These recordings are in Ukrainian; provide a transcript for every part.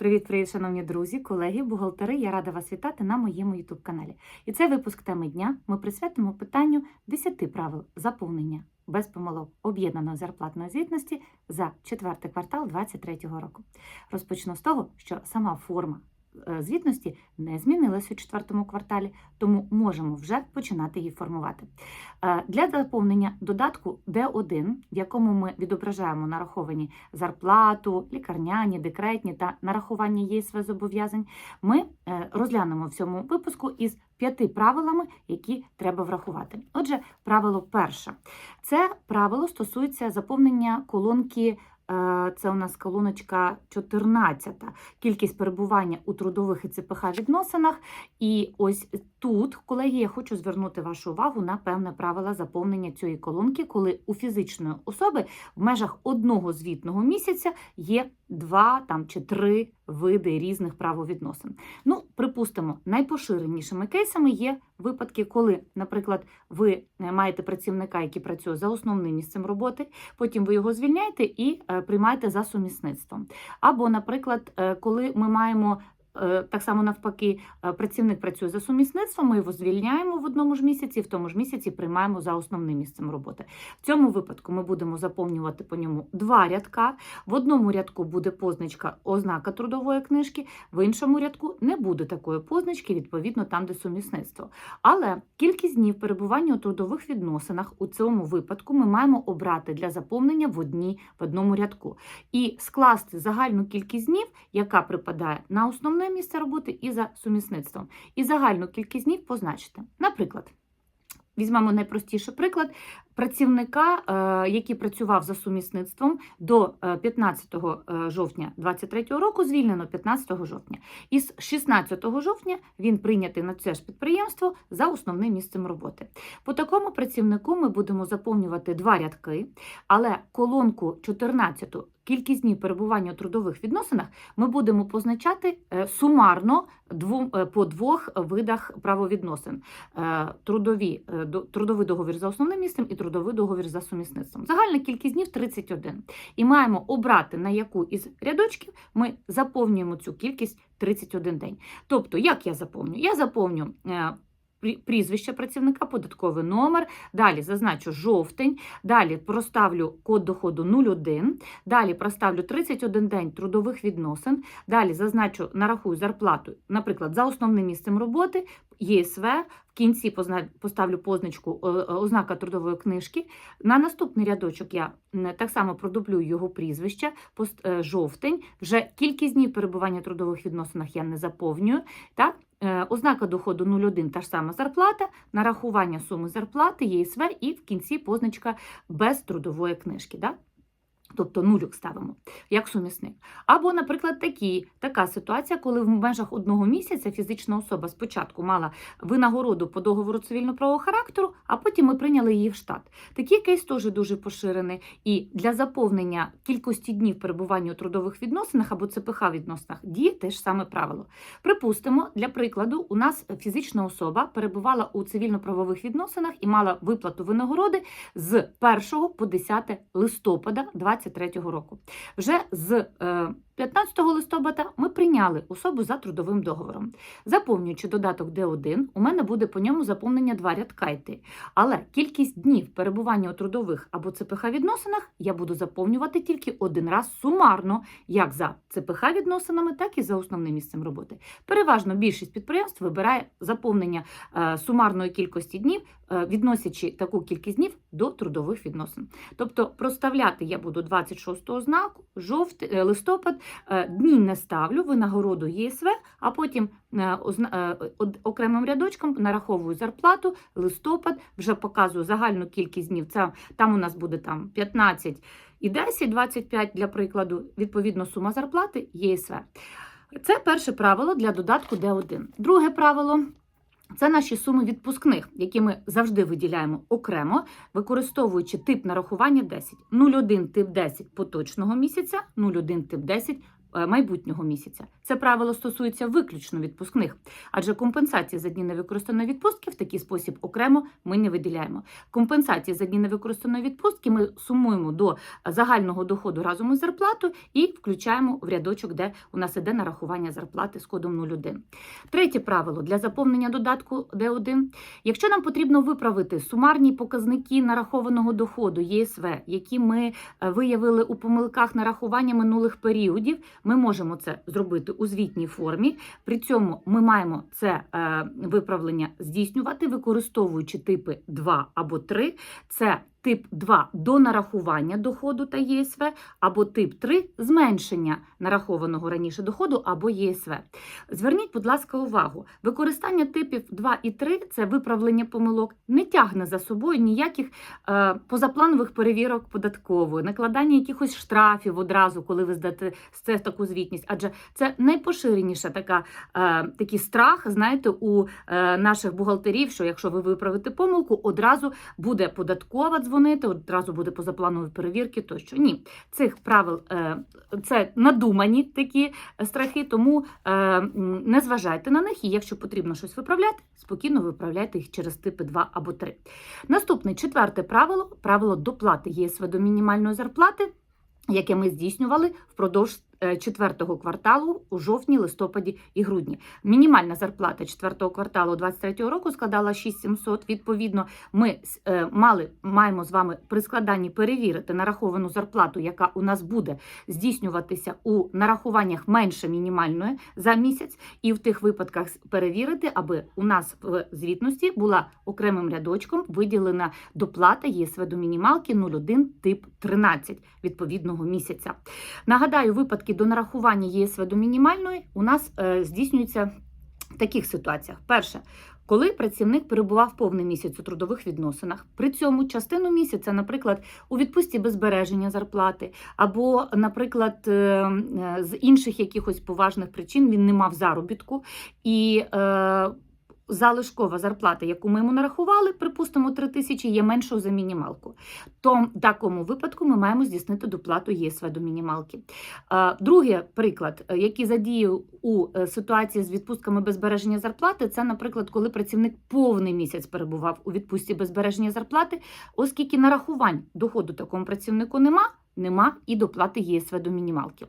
Привіт-привіт, шановні друзі, колеги, бухгалтери. Я рада вас вітати на моєму youtube каналі. І це випуск теми дня ми присвятимо питанню 10 правил заповнення без помилок об'єднаної зарплатної звітності за четвертий квартал 2023 року. Розпочну з того, що сама форма звітності не змінилась у четвертому кварталі, тому можемо вже починати її формувати. Е, Для заповнення додатку D1, в якому ми відображаємо нараховані зарплату, лікарняні, декретні та нарахування ЄСВ зобов'язань, ми е, розглянемо в цьому випуску із п'яти правилами, які треба врахувати. Отже, правило перше. Це правило стосується заповнення колонки. Е, Це у нас колоночка 14. Кількість перебування у трудових і ЦПХ відносинах. І ось тут, колеги, я хочу звернути вашу увагу на певне правило заповнення цієї колонки, коли у фізичної особи в межах одного звітного місяця є два там чи три види різних правовідносин. Ну, припустимо, найпоширенішими кейсами є випадки, коли, наприклад, ви е, маєте працівника, який працює за основним місцем роботи, потім ви його звільняєте і е, приймаєте за сумісництвом. Або, наприклад, е, коли ми маємо так само навпаки, е, працівник працює за сумісництвом, ми його звільняємо в одному ж місяці, в тому ж місяці приймаємо за основним місцем роботи. В цьому випадку ми будемо заповнювати по ньому два рядка. В одному рядку буде позначка ознака трудової книжки, в іншому рядку не буде такої позначки, відповідно там, де сумісництво. Але кількість днів перебування у трудових відносинах у цьому випадку ми маємо обрати для заповнення в одній в одному рядку і скласти загальну кількість днів, яка припадає на основне місце роботи і за сумісництвом. І загальну кількість днів позначити. Наприклад. Візьмемо найпростіший приклад працівника, е, який працював за сумісництвом до е, 15 е, жовтня 2023 року, звільнено 15 жовтня. І з 16 жовтня він прийнятий на це ж підприємство за основним місцем роботи. По такому працівнику ми будемо заповнювати два рядки, але колонку 14 кількість днів перебування у трудових відносинах ми будемо позначати е, сумарно е, по двох видах правовідносин: Е, трудові, е, трудовий договір за основним місцем і трудовий договір за сумісництвом. Загальна кількість днів 31. І маємо обрати, на яку із рядочків ми заповнюємо цю кількість 31 день. Тобто, як я заповню? Я заповню. Прізвище працівника, податковий номер, далі зазначу жовтень, далі проставлю код доходу 01, далі проставлю 31 день трудових відносин, далі зазначу, нарахую зарплату, наприклад, за основним місцем роботи, ЄСВ, в кінці поставлю позначку е, е, ознака трудової книжки. На наступний рядочок я так само продублюю його прізвище, е, жовтень, вже кількість днів перебування у трудових відносинах я не заповнюю. Так? Е, Ознака доходу 01 та ж сама зарплата, нарахування суми зарплати, ЄСВ і в кінці позначка без трудової книжки. Да? Тобто нулюк ставимо як сумісник. Або, наприклад, такі, така ситуація, коли в межах одного місяця фізична особа спочатку мала винагороду по договору цивільно-правового характеру, а потім ми прийняли її в штат. Такий кейс теж дуже поширений. І для заповнення кількості днів перебування у трудових відносинах або ЦПХ відносинах діє те ж саме правило. Припустимо, для прикладу, у нас фізична особа перебувала у цивільно-правових відносинах і мала виплату винагороди з 1 по 10 листопада 2023 року. Вже з е, 15 листопада ми прийняли особу за трудовим договором. Заповнюючи додаток Д1, у мене буде по ньому заповнення два рядка йти. Але кількість днів перебування у трудових або ЦПХ відносинах я буду заповнювати тільки один раз сумарно, як за ЦПХ відносинами, так і за основним місцем роботи. Переважно більшість підприємств вибирає заповнення е, сумарної кількості днів, е, відносячи таку кількість днів до трудових відносин. Тобто проставляти я буду 26 знаку, жовт, е, листопад, дні не ставлю, винагороду ЄСВ, а потім е, е, окремим рядочком нараховую зарплату, листопад, вже показую загальну кількість днів. Це, там у нас буде там 15 і 10, 25 для прикладу, відповідно сума зарплати ЄСВ. Це перше правило для додатку Д1. Друге правило це наші суми відпускних, які ми завжди виділяємо окремо, використовуючи тип нарахування 10. 01 тип 10 поточного місяця, 01 тип 10 е, майбутнього місяця. Це правило стосується виключно відпускних, адже компенсації за дні невикористаної відпустки в такий спосіб окремо ми не виділяємо. Компенсації за дні невикористаної відпустки ми сумуємо до загального доходу разом із зарплатою і включаємо в рядочок, де у нас іде нарахування зарплати з кодом 01. Третє правило для заповнення додатку Д1. Якщо нам потрібно виправити сумарні показники нарахованого доходу ЄСВ, які ми е, виявили у помилках нарахування минулих періодів, ми можемо це зробити у звітній формі. При цьому ми маємо це е, виправлення здійснювати, використовуючи типи 2 або 3. Це тип 2 до нарахування доходу та ЄСВ, або тип 3 зменшення нарахованого раніше доходу або ЄСВ. Зверніть, будь ласка, увагу, використання типів 2 і 3 це виправлення помилок, не тягне за собою ніяких е, позапланових перевірок податкової, накладання якихось штрафів одразу, коли ви здате це таку звітність. Адже це найпоширеніша така, е, такий страх, знаєте, у е, наших бухгалтерів, що якщо ви виправите помилку, одразу буде податкова дзвонити, одразу буде позапланові перевірки тощо. Ні, цих правил е, це надумані такі страхи, тому е, не зважайте на них, і якщо потрібно щось виправляти, спокійно виправляйте їх через типи 2 або 3. Наступне четверте правило правило доплати ЄСВ до мінімальної зарплати, яке ми здійснювали впродовж е, четвертого кварталу у жовтні, листопаді і грудні. Мінімальна зарплата четвертого кварталу 2023 року складала 6700. Відповідно, ми е, мали маємо з вами при складанні перевірити нараховану зарплату, яка у нас буде здійснюватися у нарахуваннях менше мінімальної за місяць, і в тих випадках перевірити, аби у нас в звітності була окремим рядочком виділена доплата ЄСВ до мінімалки 01 тип 13 відповідного місяця. Нагадаю, випадки до нарахування ЄСВ до мінімальної у нас е, здійснюються в таких ситуаціях. Перше, коли працівник перебував повний місяць у трудових відносинах, при цьому частину місяця, наприклад, у відпустці без збереження зарплати, або, наприклад, е, е, з інших якихось поважних причин він не мав заробітку і. Залишкова зарплата, яку ми йому нарахували, припустимо, 3 тисячі, є меншою за мінімалку. То в такому випадку ми маємо здійснити доплату ЄСВ до мінімалки. Другий приклад, е, який задіяв у е, ситуації з відпустками без збереження зарплати, це, наприклад, коли працівник повний місяць перебував у відпустці без збереження зарплати, оскільки нарахувань доходу такому працівнику нема. Нема і доплати ЄСВ до мінімалки.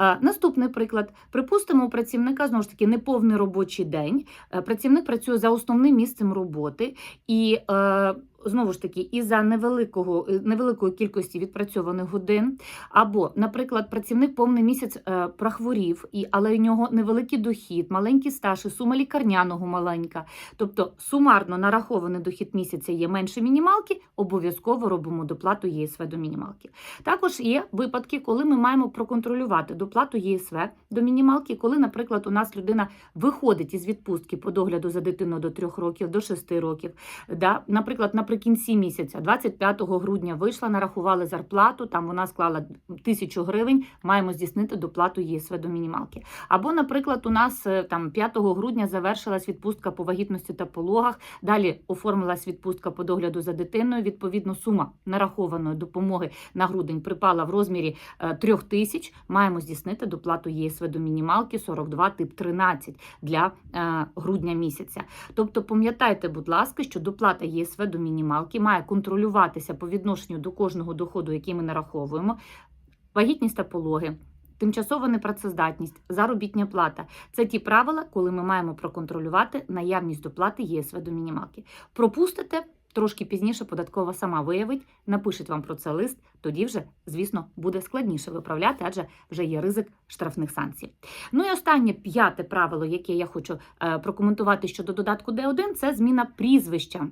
Е, наступний приклад: припустимо, у працівника знову ж таки неповний робочий день. Е, працівник працює за основним місцем роботи і. Е, Знову ж таки, із за невеликого невеликої кількості відпрацьованих годин, або, наприклад, працівник повний місяць е, прохворів, і але у нього невеликий дохід, маленький стаж, і сума лікарняного маленька. Тобто сумарно нарахований дохід місяця є менше мінімалки, обов'язково робимо доплату ЄСВ до мінімалки. Також є випадки, коли ми маємо проконтролювати доплату ЄСВ до мінімалки, коли, наприклад, у нас людина виходить із відпустки по догляду за дитиною до 3 років, до 6 років. Да? Наприклад, наприкінці місяця, 25 грудня, вийшла, нарахували зарплату, там вона склала тисячу гривень, маємо здійснити доплату ЄСВ до мінімалки. Або, наприклад, у нас е, там 5 грудня завершилась відпустка по вагітності та пологах, далі оформилась відпустка по догляду за дитиною. Відповідно, сума нарахованої допомоги на грудень припала в розмірі 3 тисяч. Маємо здійснити доплату ЄСВ до мінімалки 42 тип 13 для е, грудня місяця. Тобто, пам'ятайте, будь ласка, що доплата ЄСВ до мінімалки має контролюватися по відношенню до кожного доходу, який ми нараховуємо. Вагітність та пологи, тимчасова непрацездатність, заробітня плата це ті правила, коли ми маємо проконтролювати наявність доплати ЄСВ до мінімалки. Пропустите. Трошки пізніше податкова сама виявить, напишуть вам про це лист, тоді вже, звісно, буде складніше виправляти, адже вже є ризик штрафних санкцій. Ну і останнє п'яте правило, яке я хочу е, прокоментувати щодо додатку Д1, це зміна прізвища.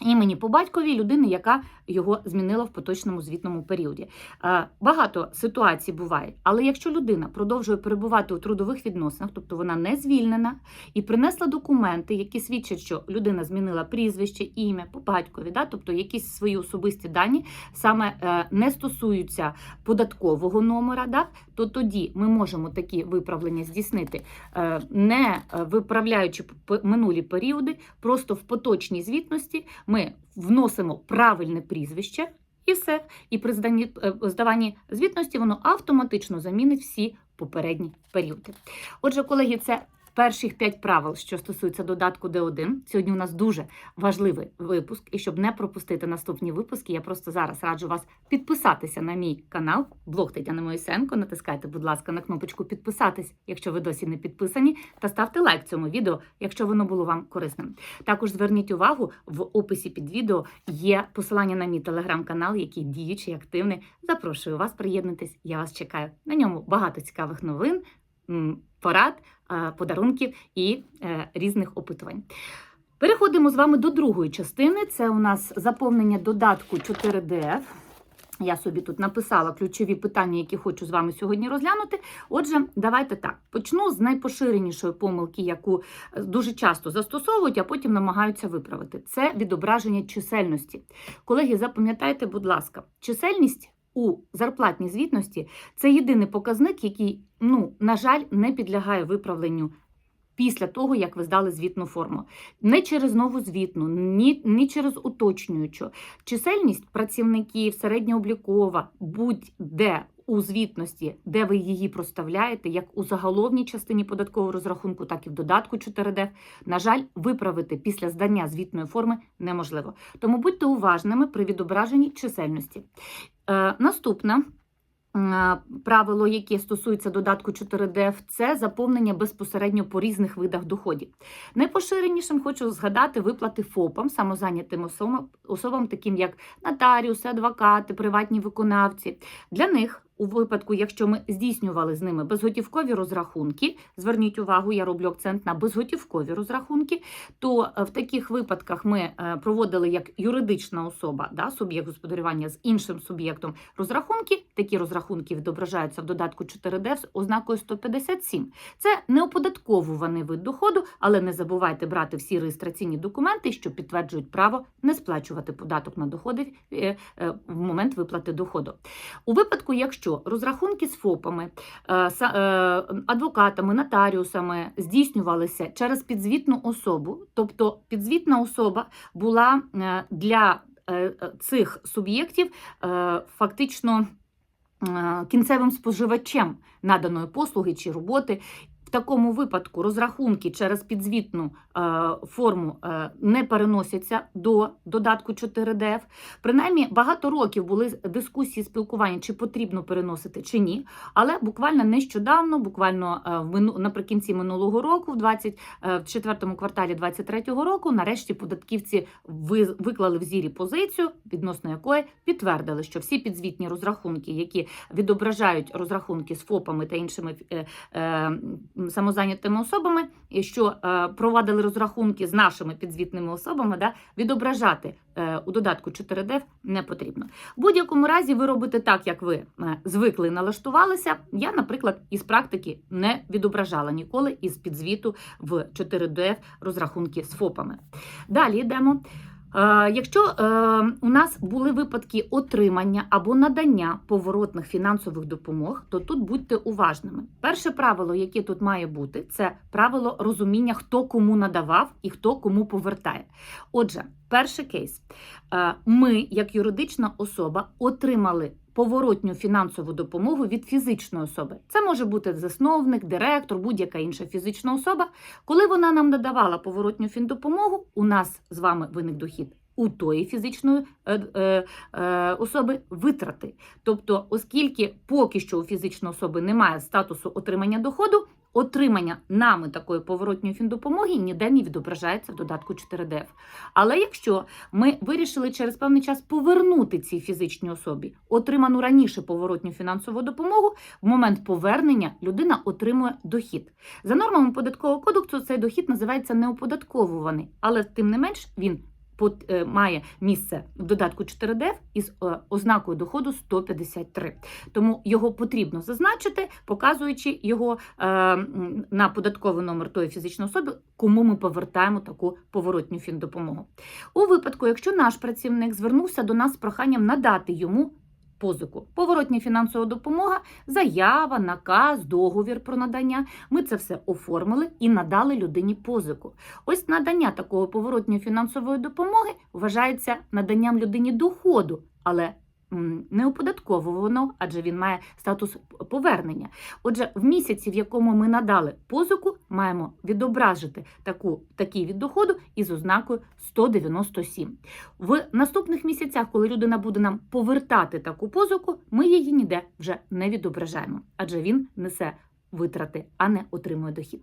Імені по батькові людини, яка його змінила в поточному звітному періоді. Е, Багато ситуацій буває, але якщо людина продовжує перебувати у трудових відносинах, тобто вона не звільнена і принесла документи, які свідчать, що людина змінила прізвище, ім'я по батькові, да, тобто якісь свої особисті дані саме е, не стосуються податкового номера, да, то тоді ми можемо такі виправлення здійснити, е, не виправляючи минулі періоди, просто в поточній звітності ми вносимо правильне прізвище. І все, і при зданні, е, здаванні звітності воно автоматично замінить всі попередні періоди. Отже, колеги, це перших п'ять правил, що стосуються додатку Д1. Сьогодні у нас дуже важливий випуск, і щоб не пропустити наступні випуски, я просто зараз раджу вас підписатися на мій канал, блог Тетяни Моїсенко. Натискайте, будь ласка, на кнопочку підписатись, якщо ви досі не підписані, та ставте лайк цьому відео, якщо воно було вам корисним. Також зверніть увагу, в описі під відео є посилання на мій телеграм-канал, який діючий, активний. Запрошую вас приєднатись. Я вас чекаю. На ньому багато цікавих новин, порад, е, подарунків і е, різних опитувань. Переходимо з вами до другої частини. Це у нас заповнення додатку 4DF. Я собі тут написала ключові питання, які хочу з вами сьогодні розглянути. Отже, давайте так. Почну з найпоширенішої помилки, яку е, дуже часто застосовують, а потім намагаються виправити. Це відображення чисельності. Колеги, запам'ятайте, будь ласка, чисельність у зарплатній звітності це єдиний показник, який, ну, на жаль, не підлягає виправленню. Після того, як ви здали звітну форму. Не через нову звітну, ні, ні через уточнюючу. Чисельність працівників, середньооблікова, будь-де у звітності, де ви її проставляєте, як у заголовній частині податкового розрахунку, так і в додатку 4D, на жаль, виправити після здання звітної форми неможливо. Тому будьте уважними при відображенні чисельності. Е, наступна. Е, Правило, яке стосується додатку 4DF, це заповнення безпосередньо по різних видах доходів. Найпоширенішим хочу згадати виплати ФОПам, самозайнятим особам, особам, таким як нотаріуси, адвокати, приватні виконавці. Для них, у випадку, якщо ми здійснювали з ними безготівкові розрахунки, зверніть увагу, я роблю акцент на безготівкові розрахунки, то е, в таких випадках ми е, проводили як юридична особа, да, суб'єкт господарювання з іншим суб'єктом розрахунки. Такі розрахунки відображаються в додатку 4D з ознакою 157. Це неоподатковуваний вид доходу, але не забувайте брати всі реєстраційні документи, що підтверджують право не сплачувати податок на доходи е, в момент виплати доходу. У випадку, якщо розрахунки з ФОПами, е, е, адвокатами, нотаріусами здійснювалися через підзвітну особу, тобто підзвітна особа була е, для цих суб'єктів фактично кінцевим споживачем наданої послуги чи роботи. В такому випадку розрахунки через підзвітну е, форму е, не переносяться до додатку 4DF. Принаймні, багато років були дискусії спілкування, чи потрібно переносити чи ні. Але буквально нещодавно, буквально е, в наприкінці минулого року, в 20, е, в четвертому кварталі 23-го року, нарешті податківці ви, виклали в зірі позицію, відносно якої підтвердили, що всі підзвітні розрахунки, які відображають розрахунки з ФОПами та іншими самозайнятими особами, що е, провадили розрахунки з нашими підзвітними особами, да, відображати е, у додатку 4D не потрібно. В будь-якому разі ви робите так, як ви е, звикли і налаштувалися. Я, наприклад, із практики не відображала ніколи із підзвіту в 4DF розрахунки з ФОПами. Далі йдемо. Е, Якщо е, у нас були випадки отримання або надання поворотних фінансових допомог, то тут будьте уважними. Перше правило, яке тут має бути, це правило розуміння, хто кому надавав і хто кому повертає. Отже, перший кейс: Е, ми, як юридична особа, отримали. Поворотню фінансову допомогу від фізичної особи. Це може бути засновник, директор, будь-яка інша фізична особа. Коли вона нам надавала поворотню фіндопомогу, у нас з вами виник дохід. У тої фізичної е, е, е, особи витрати. Тобто, оскільки поки що у фізичної особи немає статусу отримання доходу, отримання нами такої поворотньої фіндопомоги ніде не відображається в додатку 4DF. Але якщо ми вирішили через певний час повернути цій фізичній особі отриману раніше поворотню фінансову допомогу, в момент повернення людина отримує дохід. За нормами податкового кодексу цей дохід називається неоподатковуваний, але тим не менш він має місце в додатку 4ДФ із е, ознакою доходу 153. Тому його потрібно зазначити, показуючи його е, на податковий номер тої фізичної особи, кому ми повертаємо таку поворотню фіндопомогу. У випадку, якщо наш працівник звернувся до нас з проханням надати йому позику, поворотня фінансова допомога, заява, наказ, договір про надання. Ми це все оформили і надали людині позику. Ось надання такого поворотньої фінансової допомоги вважається наданням людині доходу, але не оподатковувано, адже він має статус повернення. Отже, в місяці, в якому ми надали позику, маємо відображити таку, такий від доходу із ознакою 197. В наступних місяцях, коли людина буде нам повертати таку позику, ми її ніде вже не відображаємо, адже він несе витрати, а не отримує дохід.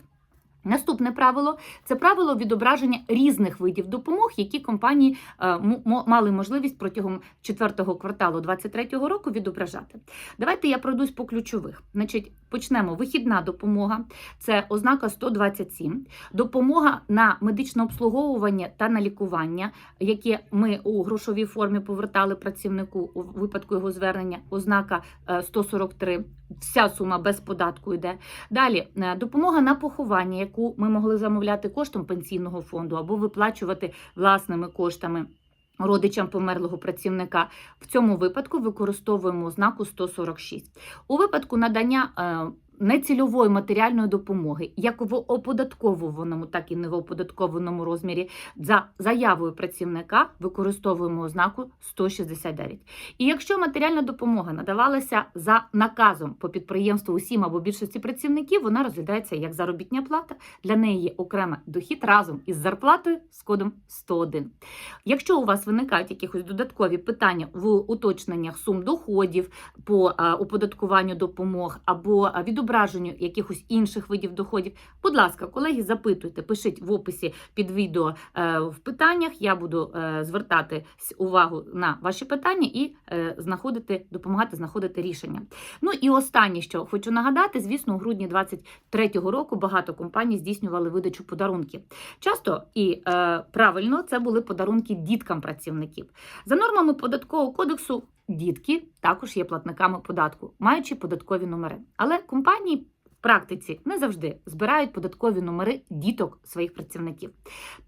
Наступне правило це правило відображення різних видів допомог, які компанії е, мали можливість протягом четвертого кварталу 2023 року відображати. Давайте я пройдусь по ключових. Значить, почнемо. Вихідна допомога це ознака 127, допомога на медичне обслуговування та на лікування, яке ми у грошовій формі повертали працівнику у випадку його звернення, ознака е, 143. Вся сума без податку йде. Далі е, допомога на поховання, яку ми могли замовляти коштом пенсійного фонду або виплачувати власними коштами. Родичам померлого працівника в цьому випадку використовуємо ознаку 146. У випадку надання е, нецільової матеріальної допомоги, як в оподатковуваному, так і не в оподаткованому розмірі, за заявою працівника використовуємо ознаку 169. І якщо матеріальна допомога надавалася за наказом по підприємству усім або більшості працівників, вона розглядається як заробітня плата. Для неї є окремий дохід разом із зарплатою з кодом 101. Якщо у вас виникають якихось додаткові питання в уточненнях сум доходів по оподаткуванню допомог або а, відображенню якихось інших видів доходів, будь ласка, колеги, запитуйте, пишіть в описі під відео е, в питаннях. Я буду е, звертати увагу на ваші питання і е, знаходити, допомагати знаходити рішення. Ну і останнє, що хочу нагадати, звісно, у грудні 2023 року багато компаній здійснювали видачу подарунків. Часто і правильно це були подарунки діткам працівників. За нормами податкового кодексу, дітки також є платниками податку, маючи податкові номери. Але компанії в практиці не завжди збирають податкові номери діток своїх працівників.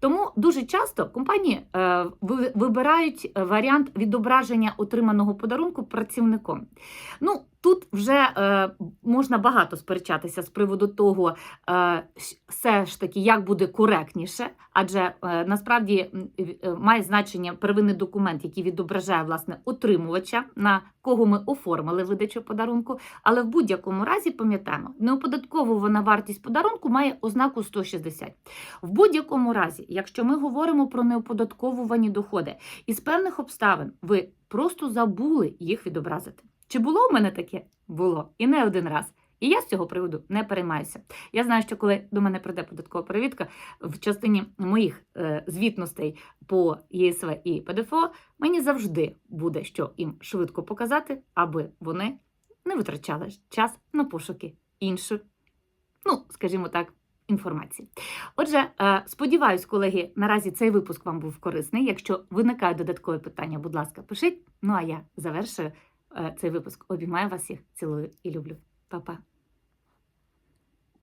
Тому дуже часто компанії е, вибирають варіант відображення отриманого подарунку працівником. Ну, тут вже е, можна багато сперечатися з приводу того, е, все ж таки, як буде коректніше, адже е, насправді е, має значення первинний документ, який відображає власне отримувача, на кого ми оформили видачу подарунку. Але в будь-якому разі пам'ятаємо, неоподатковувана вартість подарунку має ознаку 160. В будь-якому разі, якщо ми говоримо про неоподатковувані доходи, із певних обставин ви просто забули їх відобразити. Чи було в мене таке? Було. І не один раз. І я з цього приводу не переймаюся. Я знаю, що коли до мене прийде податкова перевідка, в частині моїх е, звітностей по ЄСВ і ПДФО, мені завжди буде що їм швидко показати, аби вони не витрачали час на пошуки іншої, ну, скажімо так, інформації. Отже, е, сподіваюсь, колеги, наразі цей випуск вам був корисний. Якщо виникають додаткові питання, будь ласка, пишіть. Ну а я завершую цей випуск. Обіймаю вас всіх, цілую і люблю. Па-па.